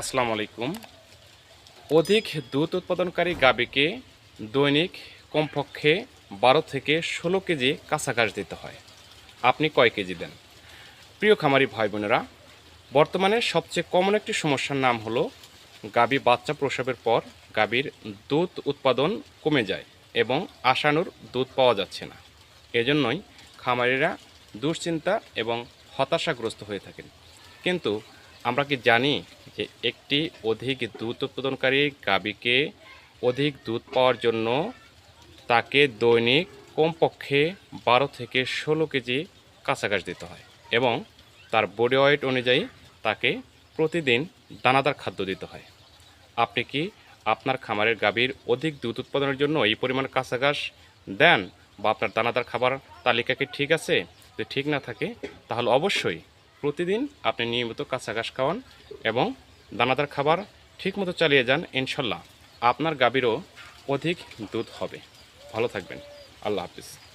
আসসালামু আলাইকুম। অধিক দুধ উৎপাদনকারী গাভীকে দৈনিক কমপক্ষে বারো থেকে ষোলো কেজি ঘাস দিতে হয়। আপনি কয় কেজি দেন? প্রিয় খামারি ভাই বোনেরা, বর্তমানে সবচেয়ে কমন একটি সমস্যার নাম হলো গাভী বাচ্চা প্রসবের পর গাভীর দুধ উৎপাদন কমে যায় এবং আশানুর দুধ পাওয়া যাচ্ছে না। এজন্যই খামারিরা দুশ্চিন্তা এবং হতাশাগ্রস্ত হয়ে থাকেন। কিন্তু আমরা কি জানি যে একটি অধিক দুধ উৎপাদনকারী গাভীকে অধিক দুধ পাওয়ার জন্য তাকে দৈনিক কমপক্ষে বারো থেকে ষোলো কেজি ঘাস দিতে হয় এবং তার বডি ওয়েট অনুযায়ী তাকে প্রতিদিন দানাদার খাদ্য দিতে হয়। আপনি কি আপনার খামারের গাভীর অধিক দুধ উৎপাদনের জন্য এই পরিমাণ কাঁচা দেন বা আপনার দানাদার খাবার তালিকা কি ঠিক আছে? যদি ঠিক না থাকে, তাহলে অবশ্যই প্রতিদিন আপনি নিয়মিত কাঁচা ঘাস খাওয়ান এবং দানাদার খাবার ঠিকমতো চালিয়ে যান, ইনশাল্লাহ। আপনার গাভীরও অধিক দুধ হবে। ভালো থাকবেন। আল্লাহ হাফিজ।